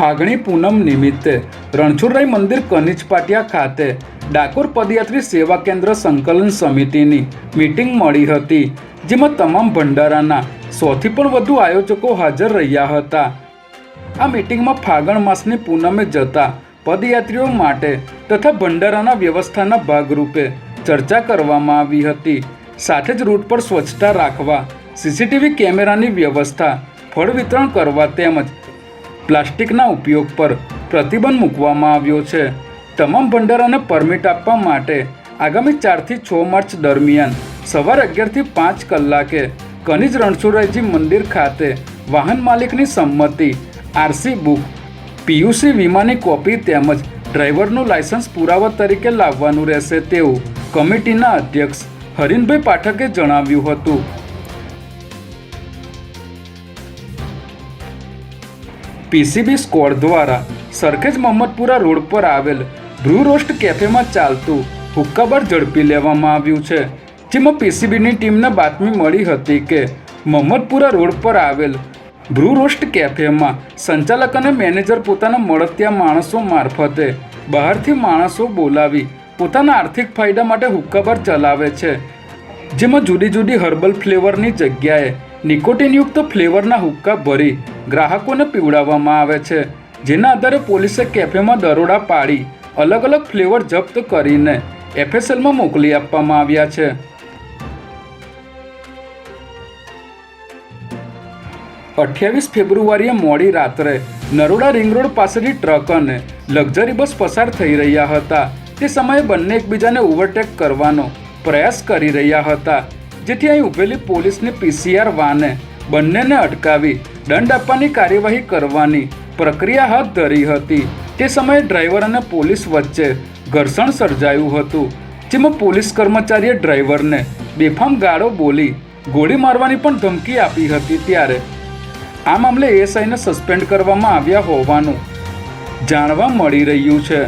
ફાગણી પૂનમ નિમિત્તે રણછોડરાય મંદિર કનિજ પાટિયા ખાતે ડાકોર પદયાત્રી સેવા કેન્દ્ર સંકલન સમિતિની મીટિંગ મળી હતી, જેમાં તમામ ભંડારાના સોથી પણ વધુ આયોજકો હાજર રહ્યા હતા. આ મીટિંગમાં ફાગણ માસની પૂનમે જતા પદયાત્રીઓ માટે તથા ભંડારાના વ્યવસ્થાના ભાગરૂપે ચર્ચા કરવામાં આવી હતી. સાથે જ રૂટ પર સ્વચ્છતા રાખવા, સીસીટીવી કેમેરાની વ્યવસ્થા, ફળ વિતરણ કરવા તેમજ પ્લાસ્ટિકના ઉપયોગ પર પ્રતિબંધ મૂકવામાં આવ્યો છે. તમામ ભંડારાને પરમિટ આપવા માટે આગામી ચારથી છ માર્ચ દરમિયાન સવારે અગિયારથી પાંચ કલાકે કનિજ રણછોડરાયજી મંદિર ખાતે વાહન માલિકની સંમતિ, આરસી બુક, પીયુસી વીમાની કોપી તેમજ ડ્રાઈવરનું લાયસન્સ પુરાવા તરીકે લાવવાનું રહેશે તેવું કમિટીના અધ્યક્ષ હરીનભાઈ પાઠકે જણાવ્યું હતું. પીસીબી સ્કોડ દ્વારા સરખેજ મોહમ્મદપુરા રોડ પર આવેલ બ્રુ રોસ્ટ કેફેમાં ચાલતું હુક્કાબાર ઝડપી લેવામાં આવ્યું છે, જેમાં પીસીબીની ટીમને બાતમી મળી હતી કે મોહમ્મદપુરા રોડ પર આવેલ બ્રુ રોસ્ટ કેફેમાં સંચાલક અને મેનેજર પોતાના મળતિયા માણસો મારફતે બહારથી માણસો બોલાવી પોતાના આર્થિક ફાયદા માટે હુક્કાબાર ચલાવે છે, જેમાં જુદી જુદી હર્બલ ફ્લેવરની જગ્યાએ નિકોટિનયુક્ત ફ્લેવરના હુક્કા ભરી ગ્રાહકોને પીવડાવવામાં આવે છે, જેના આધારે પોલીસે કેફેમાં દરોડા પાડી અલગ અલગ ફ્લેવર જપ્ત કરીને એફએસએલમાં મોકલી આપવામાં આવ્યા છે. અઠ્યાવીસ ફેબ્રુઆરીએ મોડી રાત્રે નરોડા રિંગ રોડ પાસેથી ટ્રક અને લક્ઝરી બસ પસાર થઈ રહ્યા હતા. તે સમયે બંને એકબીજાને ઓવરટેક કરવાનો પ્રયાસ કરી રહ્યા હતા, જેથી અહીં ઉભેલી પોલીસની પીસીઆર વાને બંનેને અટકાવી દંડ આપવાની કાર્યવાહી કરવાની પ્રક્રિયા હાથ ધરી હતી. તે સમયે ડ્રાઈવર અને પોલીસ વચ્ચે ઘર્ષણ સર્જાયું હતું, જેમાં પોલીસ કર્મચારીએ ડ્રાઈવરને બેફામ ગાળો બોલી ગોળી મારવાની પણ ધમકી આપી હતી ત્યારે. આ મામલે એએસઆઈને સસ્પેન્ડ કરવામાં આવ્યા હોવાનું જાણવા મળી રહ્યું છે.